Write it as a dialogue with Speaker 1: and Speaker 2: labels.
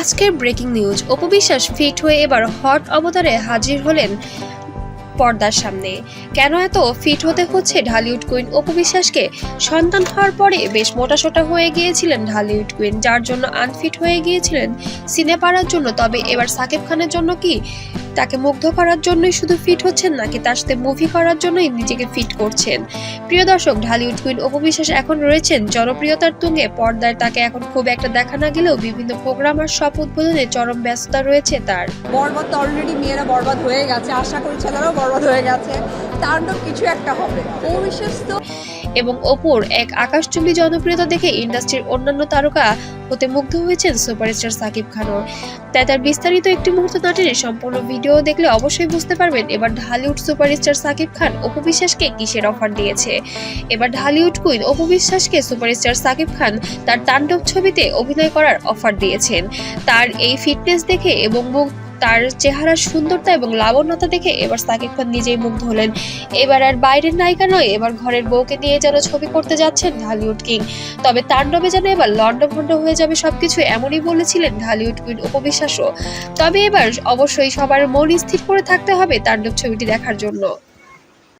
Speaker 1: আজকের breaking news অপবিশ্বাস fit হয়ে এবার হট অবতারে হাজির হলেন পর্দার সামনে। কেন এত ফিট হতে হচ্ছে ঢালিউড কুইন অপবিশ্বাসকে সন্তান হওয়ার পরে বেশ মোটাসোটা হয়ে গিয়েছিলেন ঢালিউড কুইন, যার জন্য আনফিট হয়ে গিয়েছিলেন সিনেপাড়ার জন্য। তবে এবার সাকিব খানের জন্য কি তাকে মুগ্ধ করার জন্যই শুধু ফিট হচ্ছেন নাকি তার সাথে মুভি করার জন্যই নিজেকে ফিট করছেন? প্রিয় দর্শক, ঢালিউড কুইন অপবিশ্বাস এখন রয়েছেন। জনপ্রিয়তার তুঙ্গে পর্দায় তাকে এখন খুব একটা দেখা না গেলেও বিভিন্ন প্রোগ্রাম আর সব উদ্বোধনে চরম ব্যস্ততা রয়েছে তার।
Speaker 2: বরবাদ অলরেডি মেয়েরা বরবাদ হয়ে গেছে। আশা করি ছেলেরাও বরবাদ হয়ে গেছে। তাণ্ডব কিছু একটা হবে।
Speaker 1: এবং অপুর এক আকাশচুম্বী জনপ্রিয়তা দেখে ইন্ডাস্ট্রির অন্যান্য তারকা হতে মুগ্ধ হয়েছেন সুপারস্টার সাকিব খানও তাই তার বিস্তারিত একটি মুহূর্ত নাটনের সম্পূর্ণ ভিডিও দেখলে অবশ্যই বুঝতে পারবেন এবার ঢালিউড সুপারস্টার সাকিব খান অপু বিশ্বাসকে কিসের অফার দিয়েছে। এবার ঢালিউড কুইন অপু বিশ্বাসকে সুপারস্টার সাকিব খান তার তাণ্ডব ছবিতে অভিনয় করার অফার দিয়েছেন। তার এই ফিটনেস দেখে এবং মুখ তার চেহারার সুন্দরতা এবং লাবণ্যতা দেখে এবার সাকিব খান নিজেই মুগ্ধ হলেন। এবার আর বাইরের নায়িকা নয়, এবার ঘরের বউকে নিয়ে যেন ছবি করতে যাচ্ছেন ঢালিউড কিং। তবে তাণ্ডবে যেন এবার লণ্ডভণ্ড হয়ে যাবে সবকিছু এমনই বলেছিলেন ঢালিউড কুইন উপবিশ্বাসও। তবে এবার অবশ্যই সবার মন স্থির করে থাকতে হবে তাণ্ডব ছবিটি দেখার জন্য।